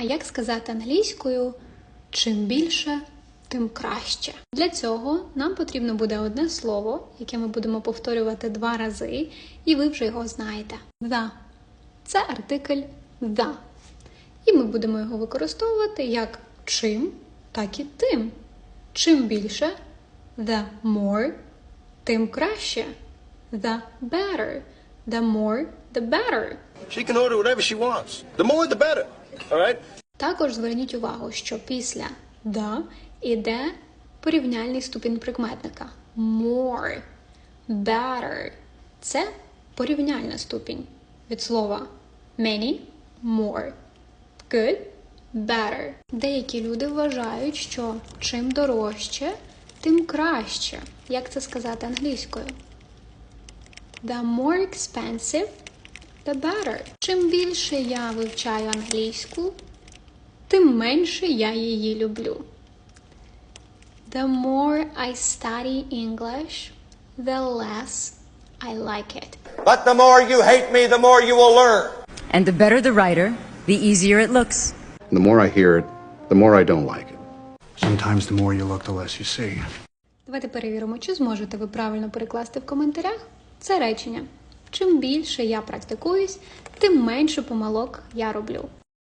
А як сказати англійською чим більше, тим краще. Для цього нам потрібно буде одне слово, яке ми будемо повторювати два рази, і ви вже його знаєте. The. Це артикль the. І ми будемо його використовувати як чим, так і тим. Чим більше, the more, тим краще. The better. The more, the better. She can order whatever she wants. The more, the better. Також зверніть увагу, що після the іде порівняльний ступінь прикметника. More, better. Це порівняльна ступінь від слова many, more. Good, better. Деякі люди вважають, що чим дорожче, тим краще. Як це сказати англійською? The more expensive, the better. Чим більше я вивчаю англійську, тим менше я її люблю. The more I study English, the less I like it. But the more you hate me, the more you will learn. And the better the writer, the easier it looks. The more I hear it, the more I don't like it. Sometimes the more you look, the less you see. Давайте перевіримо, чи зможете ви правильно перекласти в коментарях це речення. Чим більше я практикуюсь, тим менше помилок я роблю.